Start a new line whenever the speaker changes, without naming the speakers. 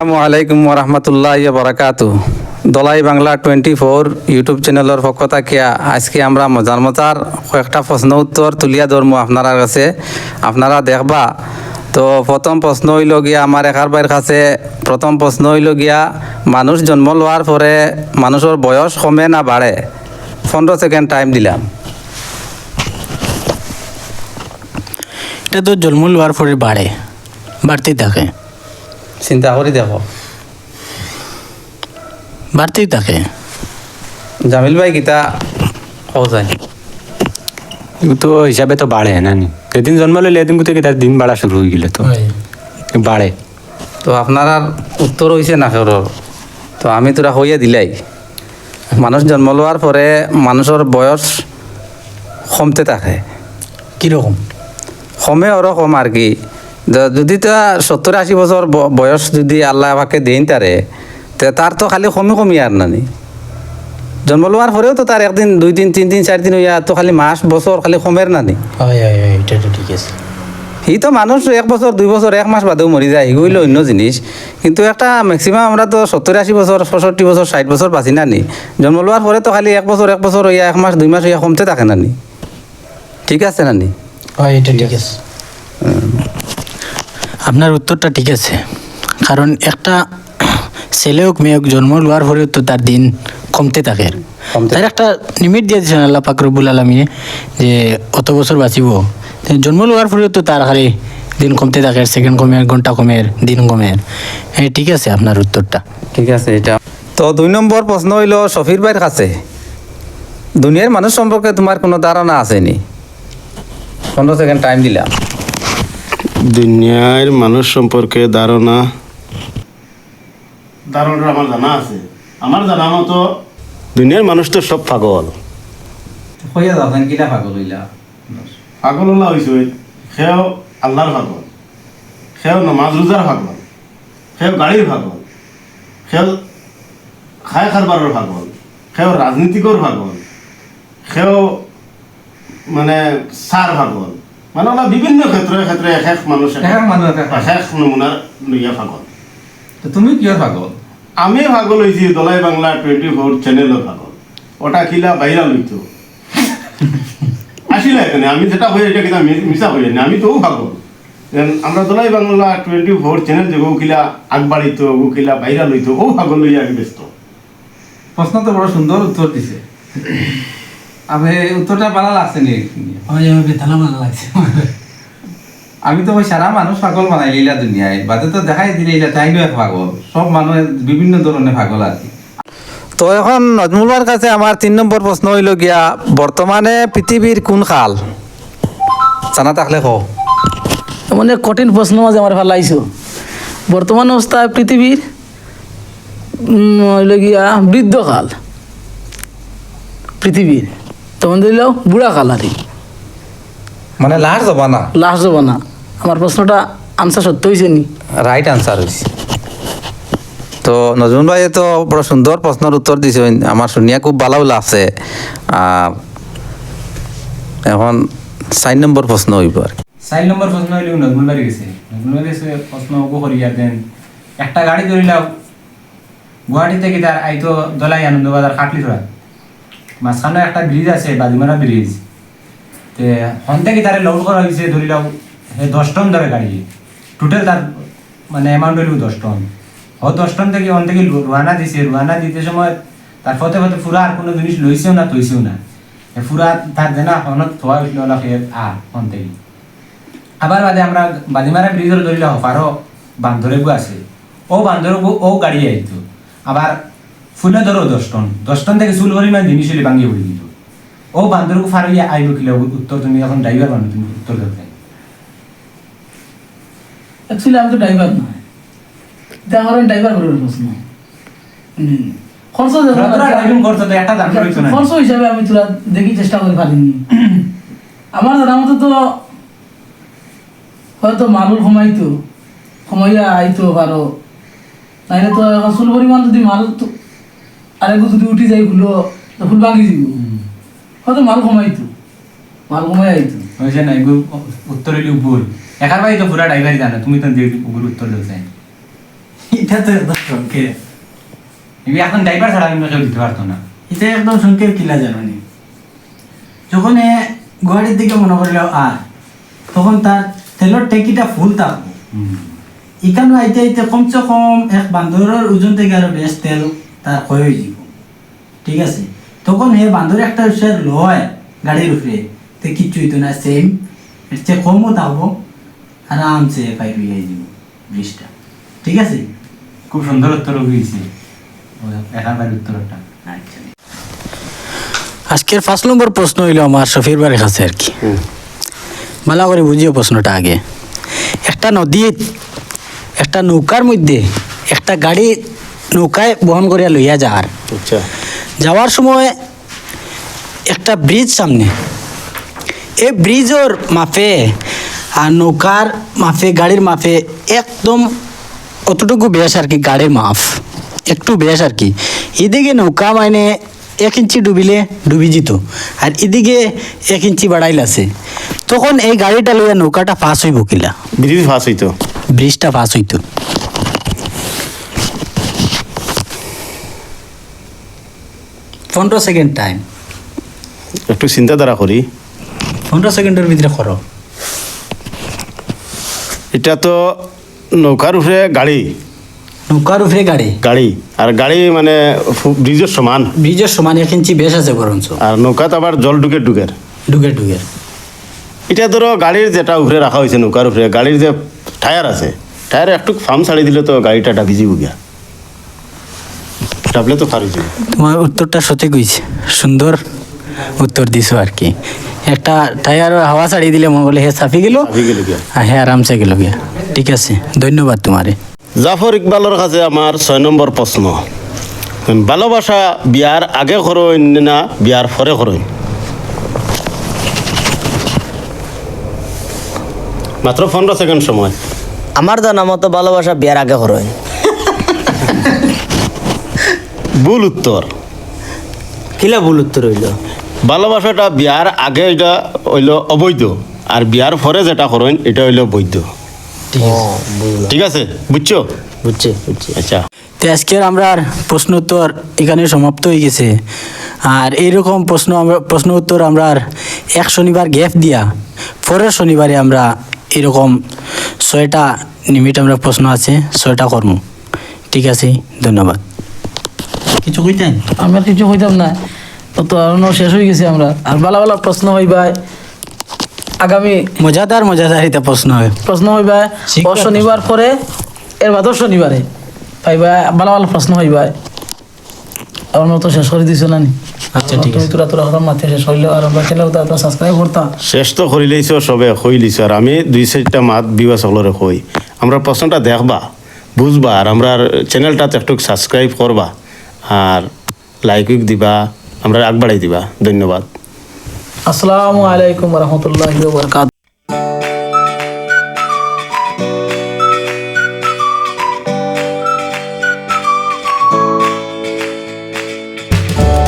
আসসালামু আলাইকুম রহমতুল্লাহ বারাকাতু Dalai Bangla twenty four YouTube চ্যানেলের পক্ষ থাকিয়া আজকে আমরা মজার মজার কয়েকটা প্রশ্ন উত্তর তুলিয়া ধরবো আপনার কাছে। আপনারা দেখবা, তো প্রথম প্রশ্ন হইল গিয়া, আমার একার বাইর কাছে প্রথম প্রশ্ন হইল গিয়া, মানুষ জন্ম লওয়ার পরে মানুষের বয়স কমে না বাড়ে? পনেরো সেকেন্ড টাইম দিলাম।
এটা তো জন্ম লওয়ার পরে বাড়ে, বাড়তেই থাকে।
চিন্তা করি দেখো।
বাড়তেই থাকে।
জামিল ভাই গীতা কও যায়?
তো হিসাবে তো বাড়ে না নি? যেদিন জন্ম লইলে এদিন থেকে তার দিন বাড়া শুরু হয়ে গেলে তো বাড়ে
তো আপনার আর উত্তর হয়েছে না কেউর তো আমি তোরা হইয়া দিলাই। মানুষ জন্ম লওয়ার পরে মানুষের বয়স কমতে থাকে।
কীরকম
কমে ওরকম আর কি। যদি তা সত্তর আশি বছর বয়স যদি আল্লাহ আমাকে দেন তারে তে তার তো খালি কমে কমি আর নানি। জন্ম লওয়ার পরেও তো তার একদিন দুই দিন তিন দিন চার দিন হইয়া তো খালি মাস বছর খালি কমের নানি।
ঠিক আছে।
সি তো মানুষ এক বছর দুই বছর এক মাস বাদেও মরি যায় এগুলো অন্য জিনিস। কিন্তু একটা ম্যাক্সিমাম আমরা তো সত্তর আশি বছর পঁয়ষট্টি বছর ষাট বছর বাঁচি না নি জন্ম লওয়ার পরে তো খালি এক বছর এক বছর হইয়া এক মাস দুই মাস হইয়া কমতে থাকে না নি ঠিক আছে না নি
হয় এটা ঠিক আছে। আপনার উত্তরটা ঠিক আছে। কারণ একটা ছেলে হোক মেয়ে হোক জন্ম লওয়ার পরেও তো তার দিন কমতে থাকে। তার একটা লিমিট দিয়ে দিয়েছেন আল্লাহ পাকরবুল আলমিনে যে অত বছর বাঁচিব। জন্ম লওয়ার পরেও তো তার খালি দিন কমতে থাকে সেকেন্ড কমের ঘণ্টা কমের দিন কমের হ্যাঁ ঠিক আছে আপনার উত্তরটা।
ঠিক আছে এটা তো দুই নম্বর প্রশ্ন হইল শফির ভাইয়ের কাছে দুনিয়ার মানুষ সম্পর্কে তোমার কোনো ধারণা আছে নি পনেরো সেকেন্ড টাইম দিলাম।
দুনিয়ার মানুষ সম্পর্কে ধারণা। ধারণা আমার জানা আছে। আমার জানা মতো দুনিয়ার মানুষ তো সব পাগল।
হইয়া যাবেন কিনা পাগল হইলা?
পাগল হলা হয়েছে সেও আল্লাহর পাগল। সেও নমাজ রোজার পাগল। সেও গাড়ির পাগল। সেও খায় খারবারের পাগল। সেও রাজনীতিকর পাগল। সেও মানে সার পাগল। মানে ওলা বিভিন্ন ক্ষেত্রে ক্ষেত্রে এক এক মানুষ এক
এক মানুষ এক এক
নমুনার লইয়া পাগল
তো তুমি কিয়র পাগল
আমি পাগল হয়েছি দলাই বাংলা টোয়েন্টি ফোর চ্যানেলের পাগল ওটা কিলা ভাইরাল হইতো আসিলা এখানে আমি যেটা হয়ে এটা কিনা মি- মিশা হয়ে না আমি তো যেন আমরা Dalai Bangla twenty four channel যে কিলা আগবাড়িত কিলা ভাইরাল হইতো ও পাগল লইয়া আমি ব্যস্ত।
প্রশ্ন তো বড় সুন্দর উত্তর দিছে। আমি উত্তরটা ভালো লাগছে নি
হয় বেতালা ভালো লাগছে।
আমি তো ওই সারা মানুষ পাগল বানাই লীলা দুনিয়ায়। বাদে তো দেখাই দিলে এটা এক পাগল। সব মানুষ বিভিন্ন ধরনের পাগল আর কি। তো এখন নজমুলার কাছে আমার তিন নম্বর প্রশ্ন হইল গিয়া বর্তমানে পৃথিবীর কোন খাল? জানা থাকলে কো
মানে কঠিন প্রশ্ন মাঝে আমার ভালো লাগছো বর্তমান অবস্থায় পৃথিবীর হইল গিয়া বৃদ্ধকাল পৃথিবীর। তখন দিল বুড়া কাল আর
মানে লাস্ট যাবা না
লাস্ট যাব না আমার প্রশ্নটা আনসার সত্য হয়েছে নি?
রাইট আনসার হয়েছে তো নজরুল ভাই তো বড় সুন্দর প্রশ্নের উত্তর দিছে। আমার শুনিয়া খুব ভালো লাগছে। আর এখন চার নম্বর প্রশ্ন হইব আর।
চার নম্বর প্রশ্ন হইলে নজমুল বাড়ি গেছে নজমুল বাড়ি গেছে প্রশ্ন ওগো করিয়া দেন একটা গাড়ি ধরিলাম গুয়াহাটি থেকে তার আইতো দলাই আনন্দবাজার খাটলি ধরা মাঝখানে একটা ব্রিজ আছে বাদিমারা ব্রিজ তে হন থেকে তারে লোড করা হয়েছে ধরিলাম হে দশ টন ধরে গাড়ি। টোটাল তার মানে অ্যামাউন্ট হইল দশ টন। ও দশ টন থেকে হন থেকে রুয়ানা দিছে। রুয়ানা দিতে সময় তার ফতে ফতে ফুরা আর কোনো জিনিস লইছেও না তৈছেও না। ফুরা তার দেনা হনত থোয়া হইল না ফের আর হন থেকে। আবার বাদে আমরা বাদিমারা ব্রিজের ধরিলে হফারও বান্ধরে গু আছে। ও বান্ধর গু ও গাড়ি আইতো। আবার ফুলে ধরো দশ টন দশ টন থেকে চুল পরিমাণ জিনিস হলে ভাঙিয়ে পড়ে দিত ও বান্ধর গু ফারিয়ে আইব কিলো উত্তর তুমি এখন ড্রাইভার বানো তুমি উত্তর ধরতে
অ্যাকচুয়ালি আমি তো ড্রাইভার না এটা আমার ড্রাইভার করার প্রশ্ন খরচ
ড্রাইভিং করতে তো একটা দাম রইতো না।
খরচ হিসাবে আমি তোরা দেখি চেষ্টা করে পারিনি। আমার জানা মতো তো হয়তো মালুর কমাইয়া আইতো পারো তো পরিমাণ যদি মাল আরেকটু যদি উঠি যাই ফুলো তো ফুল ভাঙি দিব। হয়তো মাল কমাইতো মাল কমাই আইতো।
হয়েছে না এগুলো উত্তর হইলে উপর একার বাড়ি তো পুরা ড্রাইভারই জানো তুমি তো যে উপর উত্তর দিতে
এটা তো একদম সংকেত
এখন ড্রাইভার ছাড়া কিন্তু কেউ দিতে পারতো না।
এটা একদম সংকেত কিলা জানি যখন এ গুয়াহাটির দিকে মনে করল আর তখন তার তেলের ট্যাঙ্কিটা ফুল থাকব ইকানো আইতে আইতে কমসে কম এক বান্দরের ওজন থেকে আরও বেশ তেল তার ক্ষয় হয়ে যাব। ঠিক আছে? তখন হে বান্দর একটা সে লয় গাড়ির উপরে তো কিচ্ছু হইতো না সেম এর চেয়ে কমও থাকব আরামসে পাইপ হয়ে যাব ব্রিজটা ঠিক আছে?
খুব সুন্দর উত্তর হয়েছে এখানকার উত্তরটা
আচ্ছা। আজকের পাঁচ নম্বর প্রশ্ন হইল আমার শফির বাড়ির কাছে আর কি। ভালো করে বুঝিও প্রশ্নটা আগে। একটা নদী একটা নৌকার মধ্যে একটা গাড়ি নৌকায় বহন করিয়া লইয়া যাওয়ার
আচ্ছা।
যাওয়ার সময় একটা ব্রিজ সামনে। এই ব্রিজের মাফে আর নৌকার মাফে গাড়ির মাফে একদম অতটুকু বেশ আর কি গাড়ির মাফ একটু বেশ আর কি। এদিকে নৌকা মানে এক ইঞ্চি ডুবিলে ডুবি যেত আর এদিকে এক ইঞ্চি বাড়াইল আছে। তখন এই গাড়িটা লইয়া নৌকাটা পাস হইব কিলা?
ব্রিজ ফাঁস হইতো।
ব্রিজটা পাস হইতো। পনেরো সেকেন্ড টাইম
একটু চিন্তাধারা করি।
পনেরো সেকেন্ডের ভিতরে করো।
এটা তো নৌকার উপরে গাড়ি।
নৌকার উপরে গাড়ি।
গাড়ি। আর গাড়ি মানে ব্রিজের সমান।
ব্রিজের সমান এক ইঞ্চি বেশ আছে বরঞ্চ।
আর নৌকাত আবার জল ঢুকে ঢুকের।
ডুগে ডুগে
এটা ধরো গাড়ির যেটা উপরে রাখা হয়েছে নৌকার উপরে গাড়ির যে টায়ার আছে টায়ারে একটু ফার্ম ছাড়ি দিলে তো গাড়িটা ডাবি গিয়া। ডাবলে তো
তোমার উত্তরটা সঠিক হয়েছে সুন্দর উত্তর দিছো আর কি। একটা টায়ার হাওয়া ছাড়িয়ে দিলে মনে করলে হে সাফি গেল হে আরামসে গেল গিয়া। ঠিক আছে ধন্যবাদ তোমারে।
জাফর ইকবালের কাছে আমার ছয় নম্বর প্রশ্ন। ভালোবাসা বিয়ার আগে করইন না বিয়ার পরে করইন মাত্র পনেরো সেকেন্ড সময়।
আমার জানা মতো ভালোবাসা বিয়ার আগে করো
ভুল উত্তর।
কিলা ভুল উত্তর হইল?
ভালোবাসাটা বিয়ার আগে এটা হইল অবৈধ আর বিয়ার পরে যেটা করইন এটা হইল বৈধ। ঠিক আছে। বুঝছ
বুঝছি? বুঝছি।
আচ্ছা।
তো আজকের আমরা আর প্রশ্ন উত্তর এখানে সমাপ্ত হয়ে গেছে। আর এইরকম প্রশ্ন আমরা প্রশ্ন উত্তর আমরা আর এক শনিবার গ্যাপ দিয়া পরের শনিবারে আমরা এরকম ছয়টা নিমিট আমরা প্রশ্ন আছে ছয়টা কর্ম। ঠিক আছে? ধন্যবাদ। কিছু কইতেন?
আমি আর কিছু কইতাম না। তো তো আর শেষ হয়ে গেছি আমরা। আর ভালো ভালো প্রশ্ন হইবা আগামী
মজাদার মজাদার এটা প্রশ্ন হয়।
প্রশ্ন হইবা
শিক্ষা
ও শনিবার পরে এর বাদর শনিবারে। পাইবা ভালো ভালো প্রশ্ন হইবা আমার মতো শেষ করে দিছো না নি
আচ্ছা, ঠিক
তুমি তোরা তোরা হঠাৎ মাথা শেষ হইল আর আমরা চ্যানেল তো সাবস্ক্রাইব করতাম
শেষ তো করে লইছ সবে কই লইছ। আর আমি দুই চারটা মাত বিবা সকলরে কই। আমরা প্রশ্নটা দেখবা বুঝবা। আর আমরা চ্যানেলটাতে একটু সাবস্ক্রাইব করবা। আর লাইক দিবা আমরা আগবাড়াই দিবা। ধন্যবাদ।
আসসালামু আলাইকুম রহমতুল্লাহ বরকাত